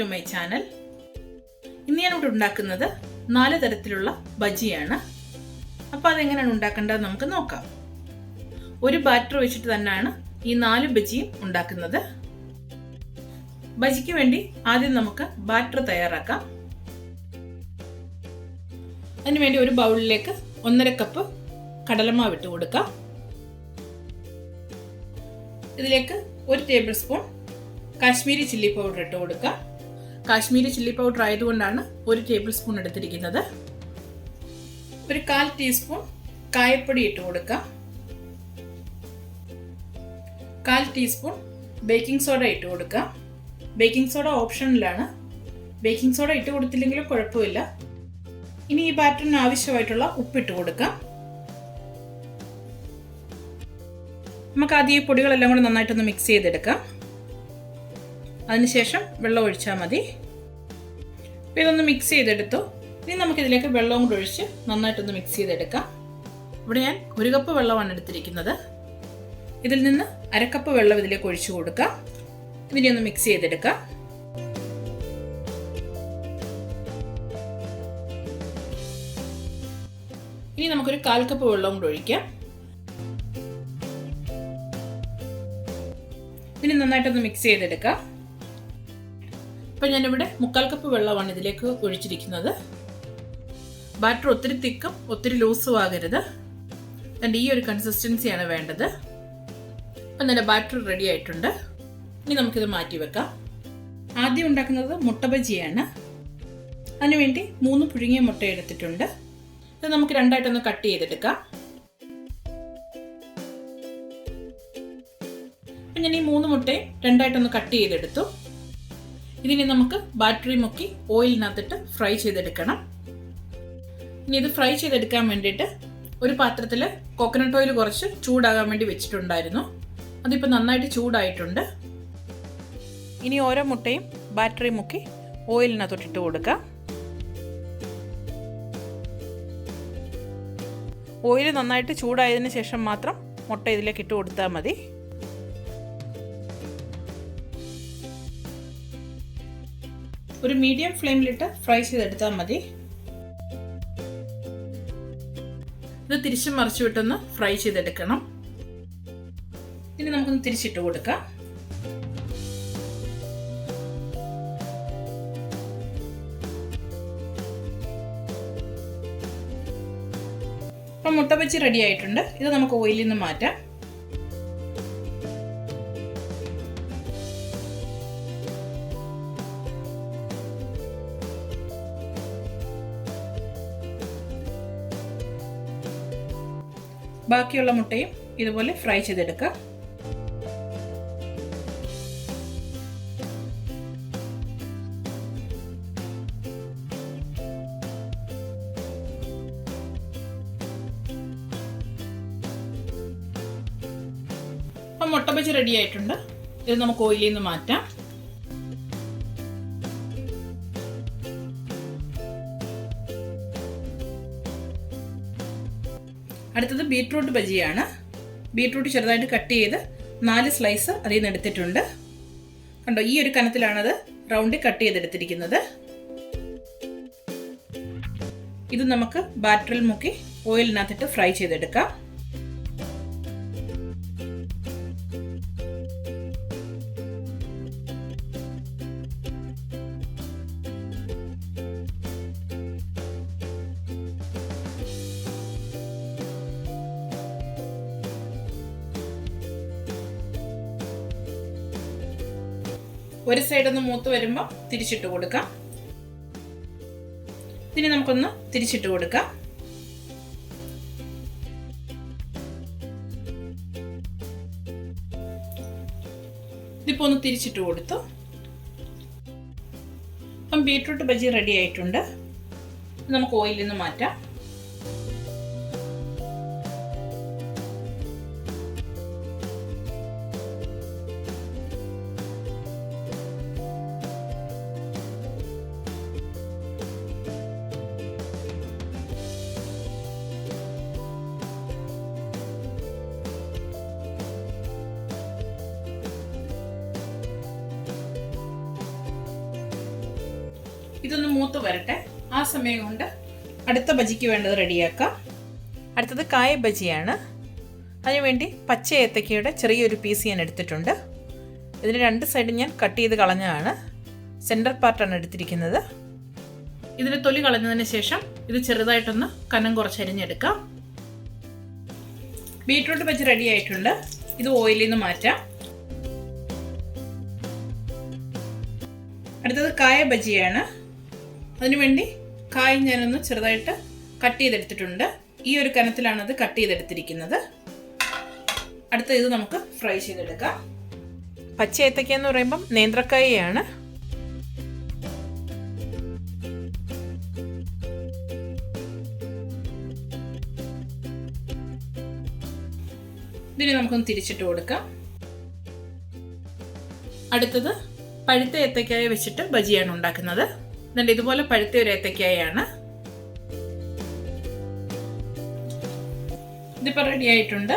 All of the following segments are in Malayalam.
ടു മൈ ചാനൽ ഇന്ന് ഞാൻ ഇവിടെ ഉണ്ടാക്കുന്നത് നാല് തരത്തിലുള്ള ബജിയാണ്. അപ്പോൾ അതെങ്ങനെയാണ് ഉണ്ടാക്കേണ്ടത് നമുക്ക് നോക്കാം. ഒരു ബാറ്റർ വെച്ചിട്ട് തന്നെയാണ് ഈ നാല് ബജിയും ഉണ്ടാക്കുന്നത്. ബജിക്ക് വേണ്ടി ആദ്യം നമുക്ക് ബാറ്റർ തയ്യാറാക്കാം. അതിനുവേണ്ടി ഒരു ബൗളിലേക്ക് ഒന്നര കപ്പ് കടലമാവ് ഇട്ട് കൊടുക്കാം. ഇതിലേക്ക് ഒരു tablespoon Kashmiri chilli powder ഇട്ട് കൊടുക്കുക കാശ്മീരി ചില്ലി പൗഡർ ആയതുകൊണ്ടാണ് ഒരു ടേബിൾ സ്പൂൺ എടുത്തിരിക്കുന്നത്. ഒരു കാൽ ടീസ്പൂൺ കായപ്പൊടി ഇട്ട് കൊടുക്കാം കാൽ ടീസ്പൂൺ ബേക്കിംഗ് സോഡ ഇട്ട് കൊടുക്കാം ബേക്കിംഗ് സോഡ ഓപ്ഷനിലാണ്. ബേക്കിംഗ് സോഡ ഇട്ട് കൊടുത്തില്ലെങ്കിലും കുഴപ്പമില്ല. ഇനി ഈ ബാറ്ററിന് ആവശ്യമായിട്ടുള്ള ഉപ്പിട്ട് കൊടുക്കാം നമുക്ക് ആദ്യം ഈ പൊടികളെല്ലാം കൂടെ നന്നായിട്ടൊന്ന് മിക്സ് ചെയ്തെടുക്കാം. അതിനുശേഷം വെള്ളം ഒഴിച്ചാൽ മതി. അപ്പോൾ ഇതൊന്ന് മിക്സ് ചെയ്തെടുത്തു. ഇനി നമുക്കിതിലേക്ക് വെള്ളവും കൂടെ ഒഴിച്ച് നന്നായിട്ടൊന്ന് മിക്സ് ചെയ്തെടുക്കാം. ഇവിടെ ഞാൻ ഒരു കപ്പ് വെള്ളമാണ് എടുത്തിരിക്കുന്നത്. ഇതിൽ നിന്ന് അരക്കപ്പ് വെള്ളം ഇതിലേക്ക് ഒഴിച്ചു കൊടുക്കാം. ഇതിനെ ഒന്ന് മിക്സ് ചെയ്തെടുക്കാം. ഇനി നമുക്കൊരു കാൽ കപ്പ് വെള്ളം കൂടെ ഒഴിക്കാം. ഇതിന് നന്നായിട്ടൊന്ന് മിക്സ് ചെയ്തെടുക്കാം. അപ്പം ഞാനിവിടെ മുക്കാൽ കപ്പ് വെള്ളമാണ് ഇതിലേക്ക് ഒഴിച്ചിരിക്കുന്നത്. ബാറ്റർ ഒത്തിരി തിക്കും ഒത്തിരി ലൂസും ആകരുത്. അതിന്റെ ഈ ഒരു കൺസിസ്റ്റൻസിയാണ് വേണ്ടത്. അപ്പം നല്ല ബാറ്റർ റെഡി ആയിട്ടുണ്ട്. ഇനി നമുക്കിത് മാറ്റി വെക്കാം. ആദ്യം ഉണ്ടാക്കുന്നത് മുട്ട ബജിയാണ്. അതിനുവേണ്ടി മൂന്ന് പുഴുങ്ങിയ മുട്ട എടുത്തിട്ടുണ്ട്. ഇത് നമുക്ക് രണ്ടായിട്ടൊന്ന് കട്ട് ചെയ്തെടുക്കാം. അപ്പം ഞാൻ ഈ മൂന്ന് മുട്ടയും രണ്ടായിട്ടൊന്ന് കട്ട് ചെയ്തെടുത്തു. ഇതിനെ നമുക്ക് ബാറ്ററി മുക്കി ഓയിലിനകത്തിട്ട് ഫ്രൈ ചെയ്തെടുക്കണം. ഇനി ഇത് ഫ്രൈ ചെയ്തെടുക്കാൻ വേണ്ടിയിട്ട് ഒരു പാത്രത്തിൽ കോക്കനട്ട് ഓയിൽ കുറച്ച് ചൂടാകാൻ വേണ്ടി വെച്ചിട്ടുണ്ടായിരുന്നു. അതിപ്പോൾ നന്നായിട്ട് ചൂടായിട്ടുണ്ട്. ഇനി ഓരോ മുട്ടയും ബാറ്ററി മുക്കി ഓയിലിനകത്തോട്ടിട്ട് കൊടുക്കാം ഓയിൽ നന്നായിട്ട് ചൂടായതിന് ശേഷം മാത്രം മുട്ട ഇതിലേക്ക് ഇട്ട് കൊടുത്താൽ മതി. ഒരു മീഡിയം ഫ്ലെയിമിലിട്ട് ഫ്രൈ ചെയ്തെടുത്താൽ മതി. ഇത് തിരിച്ചും മറിച്ചു വിട്ടൊന്ന് ഫ്രൈ ചെയ്തെടുക്കണം. ഇനി നമുക്കൊന്ന് തിരിച്ചിട്ട് കൊടുക്കാം. അപ്പം മുട്ട വെച്ച് റെഡി ആയിട്ടുണ്ട്. ഇത് നമുക്ക് ഓയിലിൽ നിന്ന് മാറ്റാം. ബാക്കിയുള്ള മുട്ടയും ഇതുപോലെ ഫ്രൈ ചെയ്തെടുക്കാം. അപ്പം മുട്ട റെഡി ആയിട്ടുണ്ട്. ഇത് നമുക്ക് ഓയിലിൽ നിന്ന് മാറ്റാം. ബീട്രൂട്ട് ബജിയാണ്. ബീട്രൂട്ട് ചെറുതായിട്ട് കട്ട് ചെയ്ത് നാല് സ്ലൈസ് അതിൽ നിന്ന് എടുത്തിട്ടുണ്ട്. കണ്ടോ ഈ ഒരു കനത്തിലാണത് റൗണ്ടിൽ കട്ട് ചെയ്തെടുത്തിരിക്കുന്നത്. ഇത് നമുക്ക് ബാറ്ററിൽ മുക്കി ഓയിലിനകത്തിട്ട് ഫ്രൈ ചെയ്തെടുക്കാം. ഒരു സൈഡ് ഒന്ന് മൂത്ത് വരുമ്പോൾ തിരിച്ചിട്ട് കൊടുക്കാം. ഇനി നമുക്കൊന്ന് തിരിച്ചിട്ട് കൊടുക്കാം. ഇതിപ്പോൾ ഒന്ന് തിരിച്ചിട്ട് കൊടുത്തു. അപ്പം ബീട്രൂട്ട് ബജി റെഡി ആയിട്ടുണ്ട്. നമുക്ക് ഓയിലിൽ നിന്ന് മാറ്റാം. ഇതൊന്ന് മൂത്ത് വരട്ടെ. ആ സമയം കൊണ്ട് അടുത്ത ബജിക്ക് വേണ്ടത് റെഡിയാക്കാം. അടുത്തത് കായ ബജിയാണ്. അതിനുവേണ്ടി പച്ച ഏത്തക്കയുടെ ചെറിയൊരു പീസ് ഞാൻ എടുത്തിട്ടുണ്ട്. ഇതിന് രണ്ട് സൈഡും ഞാൻ കട്ട് ചെയ്ത് കളഞ്ഞതാണ്. സെന്റർ പാർട്ടാണ് എടുത്തിരിക്കുന്നത്. ഇതിന് തൊലി കളഞ്ഞതിന് ശേഷം ഇത് ചെറുതായിട്ടൊന്ന് കനം കുറച്ച് അരിഞ്ഞെടുക്കാം. ബീട്രൂട്ട് ബജി റെഡി ആയിട്ടുണ്ട്. ഇത് ഓയിലിൽ നിന്ന് മാറ്റാം. അടുത്തത് കായ ബജിയാണ്. അതിനുവേണ്ടി കായ് ഞാനൊന്ന് ചെറുതായിട്ട് കട്ട് ചെയ്തെടുത്തിട്ടുണ്ട്. ഈ ഒരു കനത്തിലാണ് അത് കട്ട് ചെയ്തെടുത്തിരിക്കുന്നത്. അടുത്ത ഇത് നമുക്ക് ഫ്രൈ ചെയ്തെടുക്കാം. പച്ച ഏത്തക്ക എന്ന് പറയുമ്പം നേന്ത്രക്കായയാണ് ഇതിനെ നമുക്കൊന്ന് തിരിച്ചിട്ട് കൊടുക്കാം. അടുത്തത് പഴുത്ത ഏത്തക്കായ വെച്ചിട്ട് ബജിയാണ് ഉണ്ടാക്കുന്നത്. എന്നിട്ട് ഇതുപോലെ പഴുത്ത ഒരു ഏത്തക്കായാണ്. ഇതിപ്പോൾ റെഡി ആയിട്ടുണ്ട്.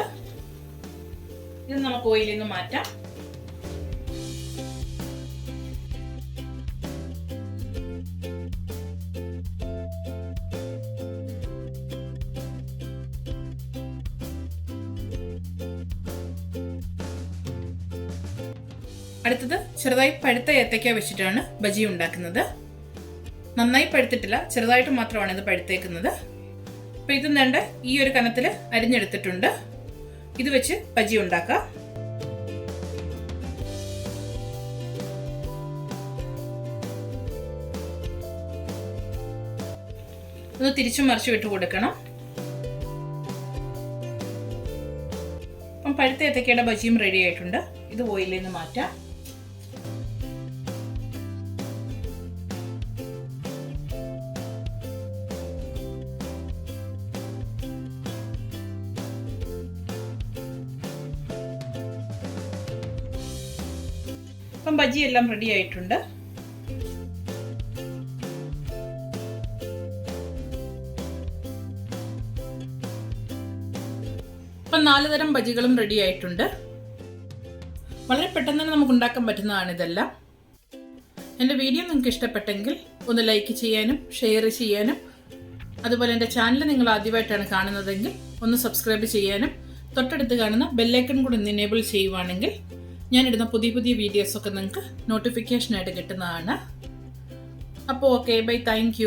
ഇത് നമുക്ക് ഓയിലിൽ നിന്ന് മാറ്റാം. അടുത്തത് ചെറുതായി പഴുത്ത ഏത്തയ്ക്ക വെച്ചിട്ടാണ് ബജി ഉണ്ടാക്കുന്നത്. നന്നായി പഴുത്തിട്ടില്ല. ചെറുതായിട്ട് മാത്രമാണ് ഇത് പഴുത്തേക്കുന്നത്. അപ്പോൾ ഇതും വേണ്ട ഈ ഒരു കനത്തിൽ അരിഞ്ഞെടുത്തിട്ടുണ്ട്. ഇത് വെച്ച് ബജി ഉണ്ടാക്കാം. ഒന്ന് തിരിച്ചു മറിച്ചു വിട്ട് കൊടുക്കണം. അപ്പം പഴുത്ത ഏത്തക്കയുടെ ബജിയും റെഡി ആയിട്ടുണ്ട്. ഇത് ഓയിലിൽ നിന്ന് മാറ്റാം. അപ്പം എല്ലാം റെഡി ആയിട്ടുണ്ട്. അപ്പം നാല് തരം ബജികളും റെഡി ആയിട്ടുണ്ട്. വളരെ പെട്ടെന്ന് തന്നെ നമുക്ക് ഉണ്ടാക്കാൻ പറ്റുന്നതാണ് ഇതെല്ലാം. എന്റെ വീഡിയോ നിങ്ങൾക്ക് ഇഷ്ടപ്പെട്ടെങ്കിൽ ഒന്ന് ലൈക്ക് ചെയ്യാനും ഷെയർ ചെയ്യാനും അതുപോലെ എന്റെ ചാനൽ നിങ്ങൾ ആദ്യമായിട്ടാണ് കാണുന്നതെങ്കിൽ ഒന്ന് സബ്സ്ക്രൈബ് ചെയ്യാനും തൊട്ടടുത്ത് കാണുന്ന ബെല്ലൈക്കൺ കൂടി ഒന്ന് എനേബിൾ ചെയ്യുവാണെങ്കിൽ ഞാനിടുന്ന പുതിയ പുതിയ വീഡിയോസൊക്കെ നിങ്ങൾക്ക് നോട്ടിഫിക്കേഷനായിട്ട് കിട്ടുന്നതാണ്. അപ്പോൾ ഓക്കെ ബൈ താങ്ക്